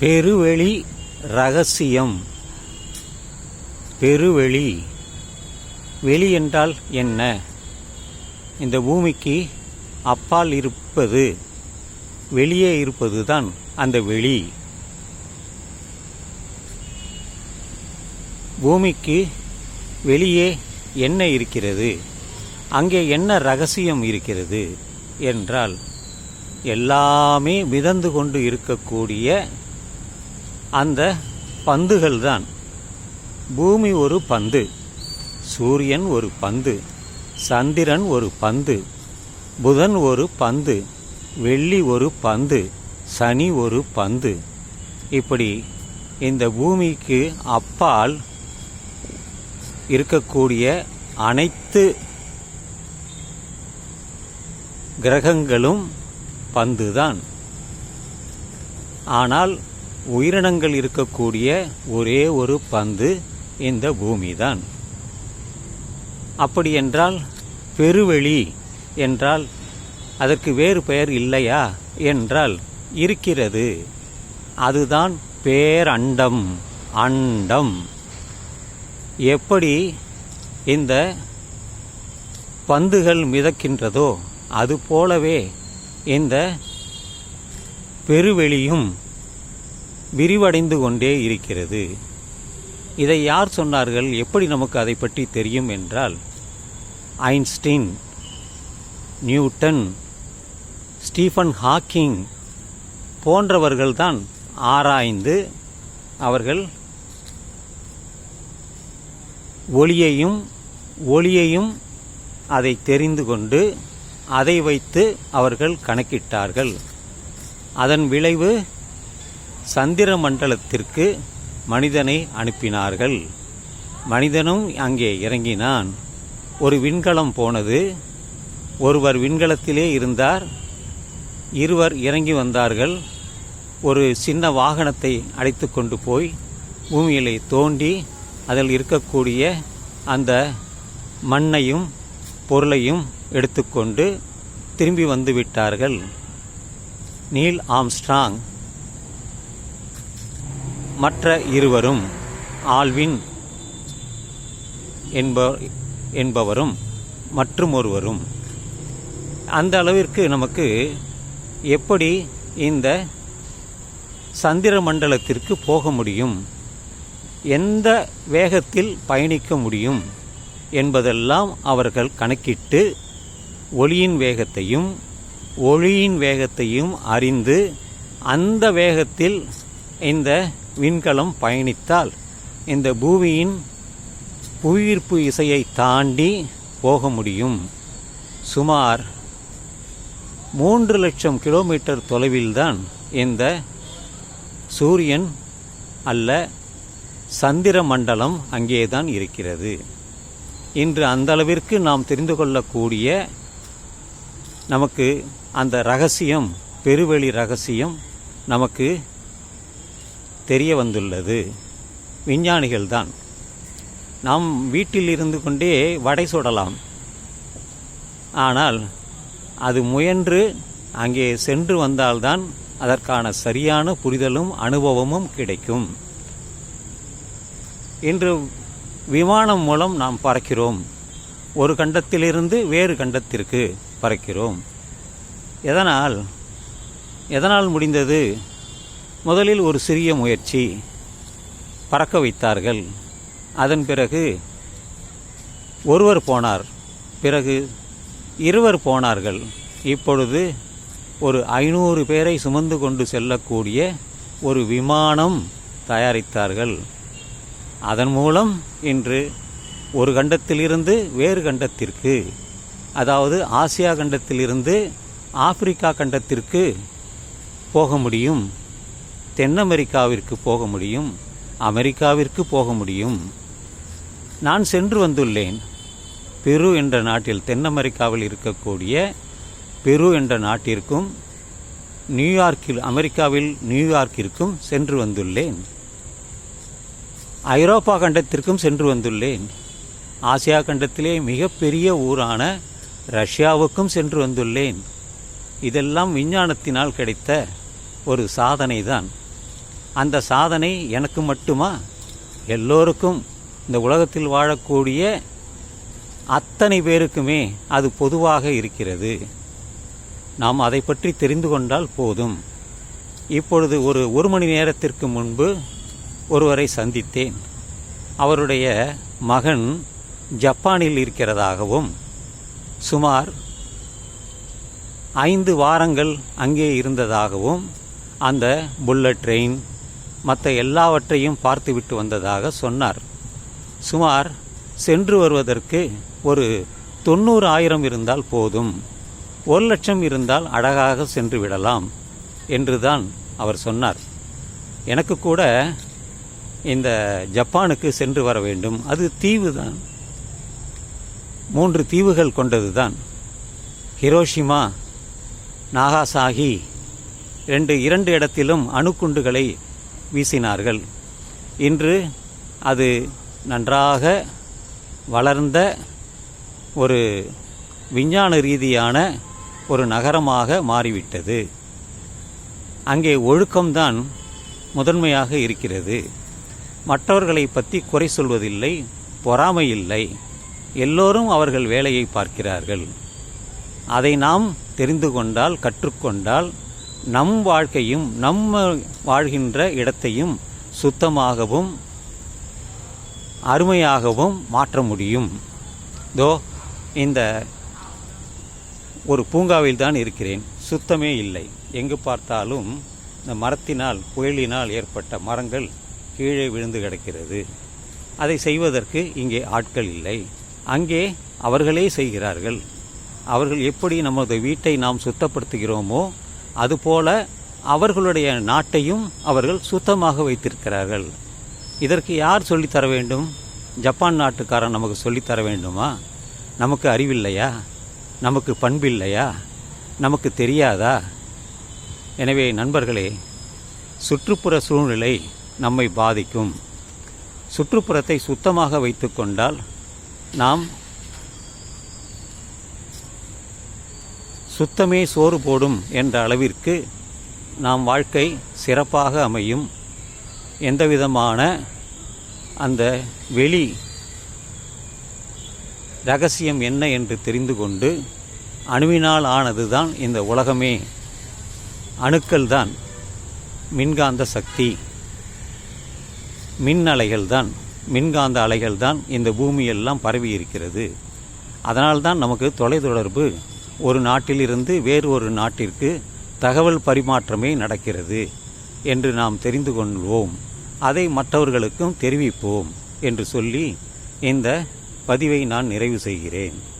பெருவெளி ரகசியம். பெருவெளி. வெளி என்றால் என்ன? இந்த பூமிக்கு அப்பால் இருப்பது வெளியே இருப்பது தான் அந்த வெளி. பூமிக்கு வெளியே என்ன இருக்கிறது? அங்கே என்ன ரகசியம் இருக்கிறது? என்றால் எல்லாமே மிதந்து கொண்டு இருக்கக்கூடிய அந்த பந்துகள் தான் பூமி ஒரு பந்து சூரியன் ஒரு பந்து சந்திரன் ஒரு பந்து புதன் ஒரு பந்து வெள்ளி ஒரு பந்து சனி ஒரு பந்து. இப்படி இந்த பூமிக்கு அப்பால் இருக்கக்கூடிய அனைத்து கிரகங்களும் பந்துதான். ஆனால் உயிரினங்கள் இருக்கக்கூடிய ஒரே ஒரு பந்து இந்த பூமிதான். அப்படி என்றால் பெருவெளி என்றால் அதற்கு வேறு பெயர் இல்லையா என்றால் இருக்கிறது. அதுதான் பேரண்டம் அண்டம். எப்படி இந்த பந்துகள் மிதக்கின்றதோ அதுபோலவே இந்த பெருவெளியும் விரிவடைந்து கொண்டே இருக்கிறது. இதை யார் சொன்னார்கள்? எப்படி நமக்கு அதை பற்றி தெரியும் என்றால் ஐன்ஸ்டீன் நியூட்டன் ஸ்டீஃபன் ஹாக்கிங் போன்றவர்கள்தான் ஆராய்ந்து அவர்கள் ஒளியையும் ஒளியையும் அதை தெரிந்து கொண்டு அதை வைத்து அவர்கள் கணக்கிட்டார்கள். அதன் விளைவு சந்திர மண்டலத்திற்கு மனிதனை அனுப்பினார்கள். மனிதனும் அங்கே இறங்கினான். ஒரு விண்கலம் போனது. ஒருவர் விண்கலத்திலே இருந்தார். இருவர் இறங்கி வந்தார்கள். ஒரு சின்ன வாகனத்தை அழைத்து கொண்டு போய் பூமியிலே தோண்டி அதில் இருக்கக்கூடிய அந்த மண்ணையும் பொருளையும் எடுத்துக்கொண்டு திரும்பி வந்து விட்டார்கள். நீல் ஆம்ஸ்ட்ராங் மற்ற இருவரும் ஆல்வின் என்ப என்பவரும் மற்றும் ஒருவரும் அந்த அளவிற்கு நமக்கு எப்படி இந்த சந்திர மண்டலத்திற்கு போக முடியும்? எந்த வேகத்தில் பயணிக்க முடியும்? என்பதெல்லாம் அவர்கள் கணக்கிட்டு ஒளியின் வேகத்தையும் ஒளியின் வேகத்தையும் அறிந்து அந்த வேகத்தில் இந்த விண்கலம் பயணித்தால் இந்த பூமியின் புவியீர்ப்பு இசையை தாண்டி போக முடியும். சுமார் மூன்று லட்சம் கிலோமீட்டர் தொலைவில்தான் இந்த சூரியன் அல்ல சந்திர மண்டலம் அங்கேதான் இருக்கிறது. இன்று அந்த அளவிற்கு நாம் தெரிந்து கொள்ளக்கூடிய நமக்கு அந்த ரகசியம் பெருவெளி ரகசியம் நமக்கு தெரிய வந்துள்ளது விஞ்ஞானிகள்தான். நாம் வீட்டில் இருந்து கொண்டே வடை சுடலாம். ஆனால் அது முயன்று அங்கே சென்று வந்தால்தான் அதற்கான சரியான புரிதலும் அனுபவமும் கிடைக்கும். இன்று விமானம் மூலம் நாம் பறக்கிறோம். ஒரு கண்டத்திலிருந்து வேறு கண்டத்திற்கு பறக்கிறோம். எதனால்? எதனால் முடிந்தது? முதலில் ஒரு சிறிய முயற்சி. பறக்க வைத்தார்கள். அதன் பிறகு ஒருவர் போனார். பிறகு இருவர் போனார்கள். இப்பொழுது ஒரு ஐநூறு பேரை சுமந்து கொண்டு செல்லக்கூடிய ஒரு விமானம் தயாரித்தார்கள். அதன் மூலம் இன்று ஒரு கண்டத்திலிருந்து வேறு கண்டத்திற்கு அதாவது ஆசியா கண்டத்திலிருந்து ஆப்பிரிக்கா கண்டத்திற்கு போக முடியும். தென் அமெரிக்காவிற்கு போக முடியும்? அமெரிக்காவிற்கு போக முடியும். நான் சென்று வந்துள்ளேன். பெரு என்ற நாட்டில் தென் அமெரிக்காவில் இருக்கக்கூடிய பெரு என்ற நாட்டிற்கும் நியூயார்க்கில் அமெரிக்காவில் நியூயார்க்கிற்கும் சென்று வந்துள்ளேன். ஐரோப்பா கண்டத்திற்கும் சென்று வந்துள்ளேன். ஆசியா கண்டத்திலே மிகப்பெரிய ஊரான ரஷ்யாவுக்கும் சென்று வந்துள்ளேன். இதெல்லாம் விஞ்ஞானத்தினால் கிடைத்த ஒரு சாதனை தான் அந்த சாதனை எனக்கு மட்டுமா? எல்லோருக்கும் இந்த உலகத்தில் வாழக்கூடிய அத்தனை பேருக்குமே அது பொதுவாக இருக்கிறது. நாம் அதை பற்றி தெரிந்து கொண்டால் போதும். இப்பொழுது ஒரு ஒரு மணி நேரத்திற்கு முன்பு ஒருவரை சந்தித்தேன். அவருடைய மகன் ஜப்பானில் இருக்கிறதாகவும் சுமார் ஐந்து வாரங்கள் அங்கே இருந்ததாகவும் அந்த புல்லட் ட்ரெயின் மற்ற எல்லாவற்றையும் பார்த்துவிட்டு வந்ததாக சொன்னார். சுமார் சென்று வருவதற்கு ஒரு தொண்ணூறு ஆயிரம் இருந்தால் போதும். ஒரு லட்சம் இருந்தால் அழகாக சென்று விடலாம் என்றுதான் அவர் சொன்னார். எனக்கு கூட இந்த ஜப்பானுக்கு சென்று வர வேண்டும். அது தீவு தான். மூன்று தீவுகள் கொண்டது தான் ஹிரோஷிமா நாகாசாகி ரெண்டு இரண்டு இடத்திலும் அணுக்குண்டுகளை வீசினார்கள். இன்று அது நன்றாக வளர்ந்த ஒரு விஞ்ஞான ரீதியான ஒரு நகரமாக மாறிவிட்டது. அங்கே ஒழுக்கம்தான் முதன்மையாக இருக்கிறது. மற்றவர்களை பற்றி குறை சொல்வதில்லை பொறாமை இல்லை. எல்லோரும் அவர்கள் வேலையை பார்க்கிறார்கள். அதை நாம் தெரிந்து கொண்டால் கற்றுக்கொண்டால் நம் வாழ்க்கையும் நம்ம வாழ்கின்ற இடத்தையும் சுத்தமாகவும் அருமையாகவும் மாற்ற முடியும். தோ இந்த ஒரு பூங்காவில் தான் இருக்கிறேன். சுத்தமே இல்லை. எங்கு பார்த்தாலும் இந்த மரத்தினால் புயலினால் ஏற்பட்ட மரங்கள் கீழே விழுந்து கிடக்கிறது. அதை செய்வதற்கு இங்கே ஆட்கள் இல்லை. அங்கே அவர்களே செய்கிறார்கள். அவர்கள் எப்படி நமது வீட்டை நாம் சுத்தப்படுத்துகிறோமோ அதுபோல அவர்களுடைய நாட்டையும் அவர்கள் சுத்தமாக வைத்திருக்கிறார்கள். இதற்கு யார் சொல்லித்தர வேண்டும்? ஜப்பான் நாட்டுக்காரன் நமக்கு சொல்லித்தர வேண்டுமா? நமக்கு அறிவில்லையா? நமக்கு பண்பில்லையா? நமக்கு தெரியாதா? எனவே நண்பர்களே சுற்றுப்புற சூழ்நிலை நம்மை பாதிக்கும். சுற்றுப்புறத்தை சுத்தமாக வைத்துக்கொண்டால் நாம் சுத்தமே சோறு போடும் என்ற அளவிற்கு நாம் வாழ்க்கை சிறப்பாக அமையும். எந்தவிதமான அந்த வெளி ரகசியம் என்ன என்று தெரிந்து கொண்டு அணுவினால் ஆனதுதான் இந்த உலகமே. அணுக்கள் தான் மின்காந்த சக்தி. மின் அலைகள் தான் மின்காந்த அலைகள் தான் இந்த பூமியெல்லாம் பரவி இருக்கிறது அதனால்தான் நமக்கு தொலைத்தொடர்பு ஒரு நாட்டிலிருந்து வேறு ஒரு நாட்டிற்கு தகவல் பரிமாற்றமே நடக்கிறது என்று நாம் தெரிந்து கொள்வோம். அதை மற்றவர்களுக்கும் தெரிவிப்போம் என்று சொல்லி இந்த பதிவை நான் நிறைவு செய்கிறேன்.